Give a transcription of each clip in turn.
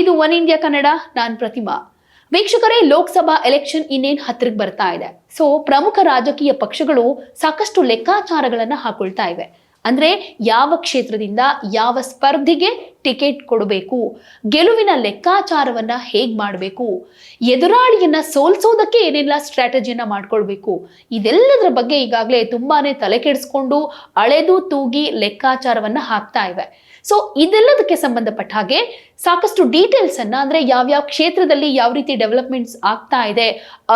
ಇದು one India Kannada, ನಾನ್ ಪ್ರತಿಮಾ. ವೀಕ್ಷಕರೇ, ಲೋಕಸಭಾ ಎಲೆಕ್ಷನ್ ಇನ್ನೇನ್ ಹತ್ತಿರಕ್ಕೆ ಬರ್ತಾ ಇದೆ. ಸೊ ಪ್ರಮುಖ ರಾಜಕೀಯ ಪಕ್ಷಗಳು ಸಾಕಷ್ಟು ಲೆಕ್ಕಾಚಾರಗಳನ್ನ ಹಾಕೊಳ್ತಾ ಇವೆ. ಅಂದ್ರೆ ಯಾವ ಕ್ಷೇತ್ರದಿಂದ ಯಾವ ಸ್ಪರ್ಧಿಗೆ ಟಿಕೆಟ್ ಕೊಡಬೇಕು, ಗೆಲುವಿನ ಲೆಕ್ಕಾಚಾರವನ್ನ ಹೇಗ್ ಮಾಡಬೇಕು, ಎದುರಾಳಿಯನ್ನ ಸೋಲ್ಸೋದಕ್ಕೆ ಏನೆಲ್ಲ ಸ್ಟ್ರಾಟಜಿಯನ್ನ ಮಾಡ್ಕೊಳ್ಬೇಕು, ಇದೆಲ್ಲದರ ಬಗ್ಗೆ ಈಗಾಗಲೇ ತುಂಬಾನೇ ತಲೆ ಕೆಡಿಸ್ಕೊಂಡು ಅಳೆದು ತೂಗಿ ಲೆಕ್ಕಾಚಾರವನ್ನ ಹಾಕ್ತಾ ಇವೆ. ಸೊ ಇದೆಲ್ಲದಕ್ಕೆ ಸಂಬಂಧಪಟ್ಟ ಹಾಗೆ ಸಾಕಷ್ಟು ಡೀಟೇಲ್ಸ್ ಅನ್ನ ಅಂದ್ರೆ ಯಾವ್ಯಾವ ಕ್ಷೇತ್ರದಲ್ಲಿ ಯಾವ ರೀತಿ ಡೆವಲಪ್ಮೆಂಟ್ಸ್ ಆಗ್ತಾ ಇದೆ,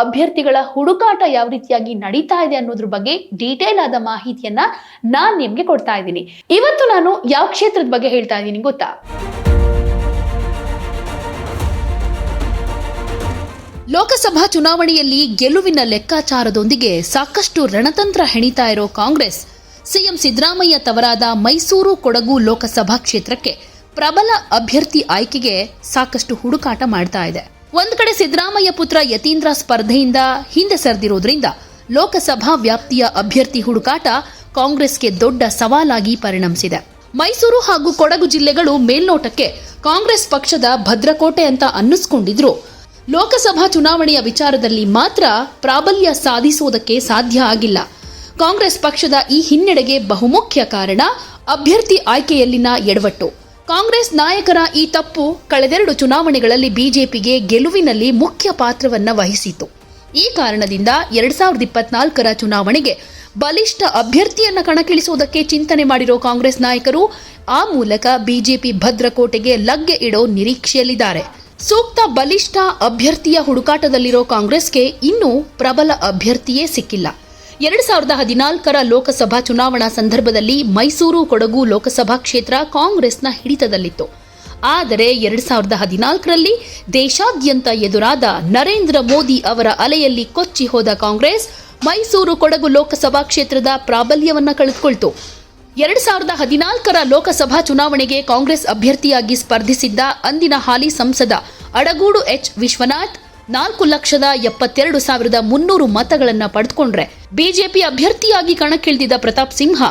ಅಭ್ಯರ್ಥಿಗಳ ಹುಡುಕಾಟ ಯಾವ ರೀತಿಯಾಗಿ ನಡೀತಾ ಇದೆ ಅನ್ನೋದ್ರ ಬಗ್ಗೆ ಡೀಟೇಲ್ ಆದ ಮಾಹಿತಿಯನ್ನ ನಾನ್ ನಿಮ್ಗೆ ಕೊಡ್ತಾ ಇದ್ದೀನಿ. ಇವತ್ತು ನಾನು ಯಾವ ಕ್ಷೇತ್ರದ ಬಗ್ಗೆ ಹೇಳ್ತಾ ಇದ್ದೀನಿ ಗೊತ್ತಾ? ಲೋಕಸಭಾ ಚುನಾವಣೆಯಲ್ಲಿ ಗೆಲುವಿನ ಲೆಕ್ಕಾಚಾರದೊಂದಿಗೆ ಸಾಕಷ್ಟು ರಣತಂತ್ರ ಹೆಣಿತಾ ಇರೋ ಕಾಂಗ್ರೆಸ್, ಸಿಎಂ ಸಿದ್ದರಾಮಯ್ಯ ತವರಾದ ಮೈಸೂರು ಕೊಡಗು ಲೋಕಸಭಾ ಕ್ಷೇತ್ರಕ್ಕೆ ಪ್ರಬಲ ಅಭ್ಯರ್ಥಿ ಆಯ್ಕೆಗೆ ಸಾಕಷ್ಟು ಹುಡುಕಾಟ ಮಾಡ್ತಾ ಇದೆ. ಒಂದ್ ಕಡೆ ಸಿದ್ದರಾಮಯ್ಯ ಪುತ್ರ ಯತೀಂದ್ರ ಸ್ಪರ್ಧೆಯಿಂದ ಹಿಂದೆ ಸರಿದಿರೋದ್ರಿಂದ ಲೋಕಸಭಾ ವ್ಯಾಪ್ತಿಯ ಅಭ್ಯರ್ಥಿ ಹುಡುಕಾಟ ಕಾಂಗ್ರೆಸ್ಗೆ ದೊಡ್ಡ ಸವಾಲಾಗಿ ಪರಿಣಮಿಸಿದೆ. ಮೈಸೂರು ಹಾಗೂ ಕೊಡಗು ಜಿಲ್ಲೆಗಳು ಮೇಲ್ನೋಟಕ್ಕೆ ಕಾಂಗ್ರೆಸ್ ಪಕ್ಷದ ಭದ್ರಕೋಟೆ ಅಂತ ಅನ್ನಿಸ್ಕೊಂಡಿದ್ರು. ಲೋಕಸಭಾ ಚುನಾವಣೆಯ ವಿಚಾರದಲ್ಲಿ ಮಾತ್ರ ಪ್ರಾಬಲ್ಯ ಸಾಧಿಸುವುದಕ್ಕೆ ಸಾಧ್ಯ ಆಗಿಲ್ಲ. ಕಾಂಗ್ರೆಸ್ ಪಕ್ಷದ ಈ ಹಿನ್ನಡೆಗೆ ಬಹುಮುಖ್ಯ ಕಾರಣ ಅಭ್ಯರ್ಥಿ ಆಯ್ಕೆಯಲ್ಲಿನ ಎಡವಟ್ಟು. ಕಾಂಗ್ರೆಸ್ ನಾಯಕರ ಈ ತಪ್ಪು ಕಳೆದೆರಡು ಚುನಾವಣೆಗಳಲ್ಲಿ ಬಿಜೆಪಿಗೆ ಗೆಲುವಿನಲ್ಲಿ ಮುಖ್ಯ ಪಾತ್ರವನ್ನ ವಹಿಸಿತು ಈ ಕಾರಣದಿಂದ ಎರಡ್ ಸಾವಿರದ ಇಪ್ಪತ್ನಾಲ್ಕರ ಚುನಾವಣೆಗೆ ಬಲಿಷ್ಠ ಅಭ್ಯರ್ಥಿಯನ್ನು ಕಣಕ್ಕಿಳಿಸುವುದಕ್ಕೆ ಚಿಂತನೆ ಮಾಡಿರೋ ಕಾಂಗ್ರೆಸ್ ನಾಯಕರು, ಆ ಮೂಲಕ ಬಿಜೆಪಿ ಭದ್ರಕೋಟೆಗೆ ಲಗ್ಗೆ ಇಡೋ ನಿರೀಕ್ಷೆಯಲ್ಲಿದ್ದಾರೆ. ಸೂಕ್ತ ಬಲಿಷ್ಠ ಅಭ್ಯರ್ಥಿಯ ಹುಡುಕಾಟದಲ್ಲಿರೋ ಕಾಂಗ್ರೆಸ್ಗೆ ಇನ್ನೂ ಪ್ರಬಲ ಅಭ್ಯರ್ಥಿಯೇ ಸಿಕ್ಕಿಲ್ಲ. ಎರಡು ಸಾವಿರದ ಹದಿನಾಲ್ಕರ ಲೋಕಸಭಾ ಚುನಾವಣಾ ಸಂದರ್ಭದಲ್ಲಿ ಮೈಸೂರು ಕೊಡಗು ಲೋಕಸಭಾ ಕ್ಷೇತ್ರ ಕಾಂಗ್ರೆಸ್ನ ಹಿಡಿತದಲ್ಲಿತ್ತು. ಆದರೆ ಎರಡು ಸಾವಿರದ ಹದಿನಾಲ್ಕರಲ್ಲಿ ದೇಶಾದ್ಯಂತ ಎದುರಾದ ನರೇಂದ್ರ ಮೋದಿ ಅವರ ಅಲೆಯಲ್ಲಿ ಕೊಚ್ಚಿ ಹೋದ ಕಾಂಗ್ರೆಸ್ ಮೈಸೂರು ಕೊಡಗು ಲೋಕಸಭಾ ಕ್ಷೇತ್ರದ ಪ್ರಾಬಲ್ಯವನ್ನ ಕಳೆದುಕೊಳ್ತು. ಎರಡು ಸಾವಿರದ ಹದಿನಾಲ್ಕರ ಲೋಕಸಭಾ ಚುನಾವಣೆಗೆ ಕಾಂಗ್ರೆಸ್ ಅಭ್ಯರ್ಥಿಯಾಗಿ ಸ್ಪರ್ಧಿಸಿದ್ದ ಅಂದಿನ ಹಾಲಿ ಸಂಸದ ಅಡಗೂಡು ಎಚ್. ವಿಶ್ವನಾಥ್, ನಾಲ್ಕು ಲಕ್ಷದ ಎಪ್ಪತ್ತೆರಡು ಸಾವಿರದ ಮುನ್ನೂರು ಮತಗಳನ್ನ ಪಡೆದುಕೊಂಡ್ರೆ. ಬಿಜೆಪಿ ಅಭ್ಯರ್ಥಿಯಾಗಿ ಕಣಕ್ಕಿಳಿದಿದ್ದ ಪ್ರತಾಪ್ ಸಿಂಹ,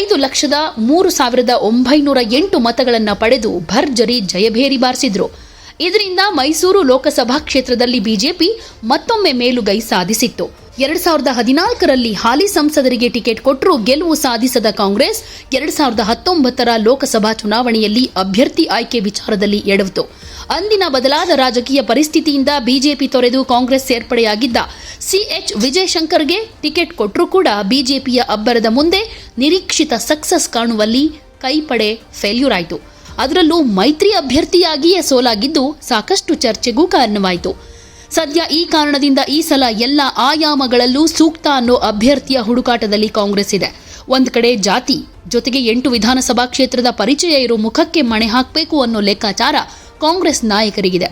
ಐದು ಲಕ್ಷದ ಮೂರು ಸಾವಿರದ ಒಂಬೈನೂರ ಎಂಟು ಮತಗಳನ್ನು ಪಡೆದು ಭರ್ಜರಿ ಜಯಭೇರಿ ಬಾರಿಸಿದ್ರು. ಇದರಿಂದ ಮೈಸೂರು ಲೋಕಸಭಾ ಕ್ಷೇತ್ರದಲ್ಲಿ ಬಿಜೆಪಿ ಮತ್ತೊಮ್ಮೆ ಮೇಲುಗೈ ಸಾಧಿಸಿತ್ತು. ಎರಡ್ ಸಾವಿರದ ಹದಿನಾಲ್ಕರಲ್ಲಿ ಹಾಲಿ ಸಂಸದರಿಗೆ ಟಿಕೆಟ್ ಕೊಟ್ಟರೂ ಗೆಲುವು ಸಾಧಿಸದ ಕಾಂಗ್ರೆಸ್ ಎರಡ್ ಸಾವಿರದ ಹತ್ತೊಂಬತ್ತರ ಲೋಕಸಭಾ ಚುನಾವಣೆಯಲ್ಲಿ ಅಭ್ಯರ್ಥಿ ಆಯ್ಕೆ ವಿಚಾರದಲ್ಲಿ ಎಡವಿತು. ಅಂದಿನ ಬದಲಾದ ರಾಜಕೀಯ ಪರಿಸ್ಥಿತಿಯಿಂದ ಬಿಜೆಪಿ ತೊರೆದು ಕಾಂಗ್ರೆಸ್ ಸೇರ್ಪಡೆಯಾಗಿದ್ದ ಸಿಎಚ್ ವಿಜಯಶಂಕರ್ಗೆ ಟಿಕೆಟ್ ಕೊಟ್ಟರೂ ಕೂಡ ಬಿಜೆಪಿಯ ಅಬ್ಬರದ ಮುಂದೆ ನಿರೀಕ್ಷಿತ ಸಕ್ಸಸ್ ಕಾಣುವಲ್ಲಿ ಕೈಪಡೆ ಫೇಲ್ಯೂರ್ ಆಯಿತು ಅದರಲ್ಲೂ ಮೈತ್ರಿ ಅಭ್ಯರ್ಥಿಯಾಗಿಯೇ ಸೋಲಾಗಿದ್ದು ಸಾಕಷ್ಟು ಚರ್ಚೆಗೂ ಕಾರಣವಾಯಿತು. ಸದ್ಯ ಈ ಕಾರಣದಿಂದ ಈ ಸಲ ಎಲ್ಲ ಆಯಾಮಗಳಲ್ಲೂ ಸೂಕ್ತ ಅನ್ನೋ ಅಭ್ಯರ್ಥಿಯ ಹುಡುಕಾಟದಲ್ಲಿ ಕಾಂಗ್ರೆಸ್ ಇದೆ. ಒಂದು ಕಡೆ ಜಾತಿ, ಜೊತೆಗೆ ಎಂಟು ವಿಧಾನಸಭಾ ಕ್ಷೇತ್ರದ ಪರಿಚಯ ಇರೋ ಮುಖಕ್ಕೆ ಮಣೆ ಹಾಕಬೇಕು ಅನ್ನೋ ಲೆಕ್ಕಾಚಾರ ಕಾಂಗ್ರೆಸ್ ನಾಯಕರಿಗಿದೆ.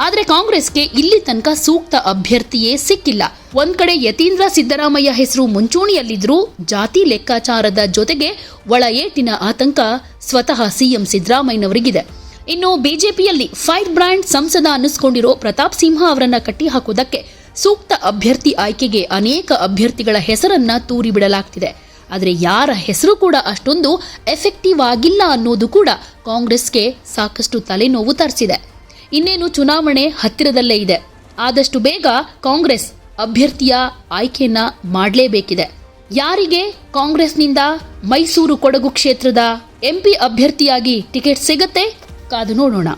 ಆದರೆ ಕಾಂಗ್ರೆಸ್ಗೆ ಇಲ್ಲಿ ತನಕ ಸೂಕ್ತ ಅಭ್ಯರ್ಥಿಯೇ ಸಿಕ್ಕಿಲ್ಲ. ಒಂದ್ ಕಡೆ ಯತೀಂದ್ರ ಸಿದ್ದರಾಮಯ್ಯ ಹೆಸರು ಮುಂಚೂಣಿಯಲ್ಲಿದ್ರೂ ಜಾತಿ ಲೆಕ್ಕಾಚಾರದ ಜೊತೆಗೆ ಒಳ ಏಟಿನ ಆತಂಕ ಸ್ವತಃ ಸಿಎಂ ಸಿದ್ದರಾಮಯ್ಯನವರಿಗಿದೆ. ಇನ್ನು ಬಿಜೆಪಿಯಲ್ಲಿ ಫೈರ್ ಬ್ರ್ಯಾಂಡ್ ಸಂಸದ ಅನ್ನಿಸ್ಕೊಂಡಿರೋ ಪ್ರತಾಪ್ ಸಿಂಹ ಅವರನ್ನ ಕಟ್ಟಿಹಾಕುವುದಕ್ಕೆ ಸೂಕ್ತ ಅಭ್ಯರ್ಥಿ ಆಯ್ಕೆಗೆ ಅನೇಕ ಅಭ್ಯರ್ಥಿಗಳ ಹೆಸರನ್ನ ತೂರಿ ಬಿಡಲಾಗ್ತಿದೆ. ಆದರೆ ಯಾರ ಹೆಸರು ಕೂಡ ಅಷ್ಟೊಂದು ಎಫೆಕ್ಟಿವ್ ಆಗಿಲ್ಲ ಅನ್ನೋದು ಕೂಡ ಕಾಂಗ್ರೆಸ್ಗೆ ಸಾಕಷ್ಟು ತಲೆನೋವು ತರಿಸಿದೆ. ಇನ್ನೇನು ಚುನಾವಣೆ ಹತ್ತಿರದಲ್ಲೇ ಇದೆ. ಆದಷ್ಟು ಬೇಗ ಕಾಂಗ್ರೆಸ್ ಅಭ್ಯರ್ಥಿಯ ಆಯ್ಕೆಯನ್ನ ಮಾಡಲೇಬೇಕಿದೆ. ಯಾರಿಗೆ? ಕಾಂಗ್ರೆಸ್ನಿಂದ ಮೈಸೂರು ಕೊಡಗು ಕ್ಷೇತ್ರದ ಎಂಪಿ ಅಭ್ಯರ್ಥಿಯಾಗಿ ಟಿಕೆಟ್ ಸಿಗತ್ತೆ? ಕಾದು ನೋಡೋಣ.